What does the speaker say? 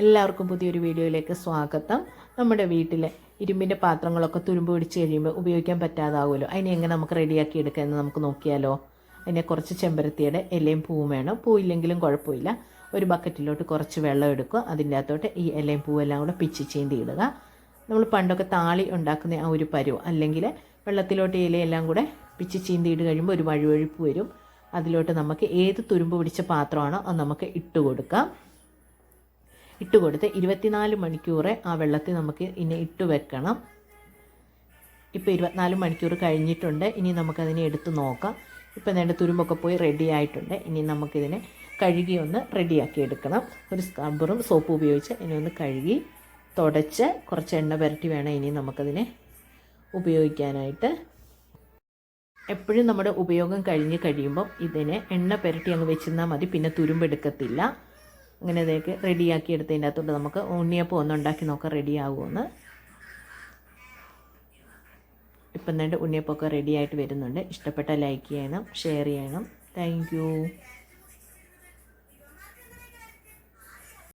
എല്ലാവർക്കും പുതിയൊരു വീഡിയോയിലേക്ക് സ്വാഗതം. നമ്മുടെ വീട്ടിലെ ഇരുമ്പിന്റെ പാത്രങ്ങളൊക്കെ തുരുമ്പ് പിടിച്ച് കഴിയുമ്പോൾ ഉപയോഗിക്കാൻ പറ്റാതാവുമല്ലോ. അതിനെ എങ്ങനെ നമുക്ക് റെഡിയാക്കി എടുക്കാമെന്ന് നമുക്ക് നോക്കിയാലോ? അതിനെ കുറച്ച് ചെമ്പരത്തിയുടെ ഇലയും പൂവും വേണം. പൂവില്ലെങ്കിലും കുഴപ്പമില്ല. ഒരു ബക്കറ്റിലോട്ട് കുറച്ച് വെള്ളം എടുക്കുക. അതിന്റെ അകത്തോട്ട് ഈ ഇലയും പൂവെല്ലാം കൂടെ പിച്ച് ചീന്തി ഇടുക. നമ്മൾ പണ്ടൊക്കെ താളി ഉണ്ടാക്കുന്ന ആ ഒരു പരുവ് അല്ലെങ്കിൽ വെള്ളത്തിലോട്ട് ഇലയെല്ലാം കൂടെ പിച്ച് ചീന്തി ഇട്ട് കഴിയുമ്പോൾ ഒരു വഴുവഴുപ്പ് വരും. അതിലോട്ട് നമുക്ക് ഏത് തുരുമ്പ് പിടിച്ച പാത്രമാണോ അത് നമുക്ക് ഇട്ട് കൊടുക്കാം. ഇട്ട് കൊടുത്ത് ഇരുപത്തിനാല് മണിക്കൂറ് ആ വെള്ളത്തിൽ നമുക്ക് ഇനി ഇട്ട് വെക്കണം. ഇപ്പോൾ ഇരുപത്തിനാല് മണിക്കൂർ കഴിഞ്ഞിട്ടുണ്ട്. ഇനി നമുക്കതിനെ എടുത്ത് നോക്കാം. ഇപ്പം നേരെ തുരുമ്പൊക്കെ പോയി റെഡി ആയിട്ടുണ്ട്. ഇനി നമുക്കിതിനെ കഴുകി ഒന്ന് റെഡിയാക്കി എടുക്കണം. ഒരു സ്ക്രബ്ബറും സോപ്പ് ഉപയോഗിച്ച് ഇനി ഒന്ന് കഴുകി തുടച്ച് കുറച്ച് എണ്ണ പുരട്ടി വേണം ഇനി നമുക്കതിനെ ഉപയോഗിക്കാനായിട്ട്. എപ്പോഴും നമ്മുടെ ഉപയോഗം കഴിഞ്ഞ് കഴിയുമ്പം ഇതിനെ എണ്ണ പുരട്ടി അങ്ങ് വെച്ചിരുന്നാൽ മതി. പിന്നെ തുരുമ്പെടുക്കത്തില്ല. അങ്ങനെ ഇതൊക്കെ റെഡിയാക്കി എടുത്തതിന്റെ അകത്തോട്ട് നമുക്ക് ഉണ്ണിയപ്പം ഒന്ന് ഉണ്ടാക്കി നോക്കാം റെഡി ആകുമെന്ന് ഇപ്പം തന്നെ ഉണ്ണിയപ്പമൊക്കെ റെഡിയായിട്ട് വരുന്നുണ്ട്. ഇഷ്ടപ്പെട്ട ലൈക്ക് ചെയ്യണം ഷെയർ ചെയ്യണം. താങ്ക്